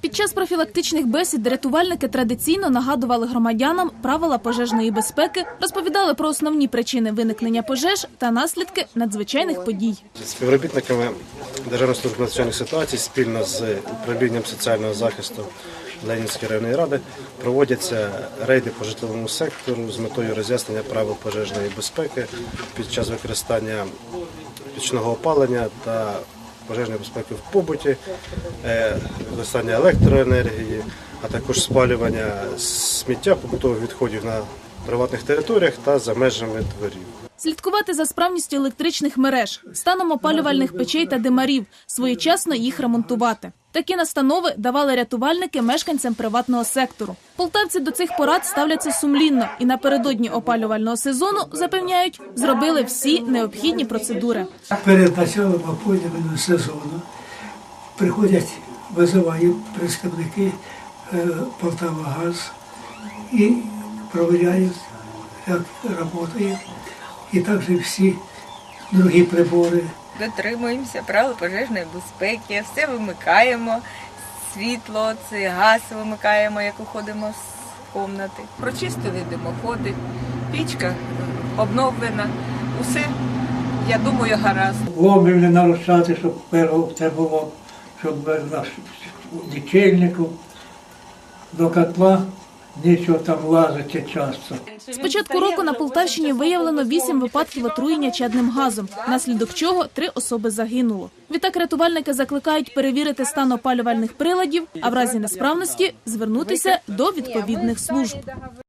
Під час профілактичних бесід рятувальники традиційно нагадували громадянам правила пожежної безпеки, розповідали про основні причини виникнення пожеж та наслідки надзвичайних подій. Співробітниками Державної служби надзвичайних ситуацій спільно з управлінням соціального захисту Ленінської районної ради проводяться рейди по житловому сектору з метою роз'яснення правил пожежної безпеки під час використання пічного опалення та пожежної безпеки в побуті, достання використання електроенергії, а також спалювання сміття побутових відходів на приватних територіях та за межами дворів. Слідкувати за справністю електричних мереж, станом опалювальних печей та димарів, своєчасно їх ремонтувати. Такі настанови давали рятувальники мешканцям приватного сектору. Полтавці до цих порад ставляться сумлінно і напередодні опалювального сезону запевняють, зробили всі необхідні процедури. Перед початом опалювального сезону приходять, визивають представники е, Полтавагаз і провіряють, як працює, і також всі другі прибори. дотримуємося правил пожежної безпеки, все вимикаємо, світло, це газ вимикаємо, як уходимо з кімнати. Прочистили димоходи, пічка обновлена, усе, я думаю, гаразд. Ломів не нарушати, щоб перо це було, щоб наш лічильнику до котла нічого там лазити часто. З початку року на Полтавщині виявлено вісім випадків отруєння чадним газом, внаслідок чого три особи загинуло. Відтак рятувальники закликають перевірити стан опалювальних приладів, а в разі несправності звернутися до відповідних служб.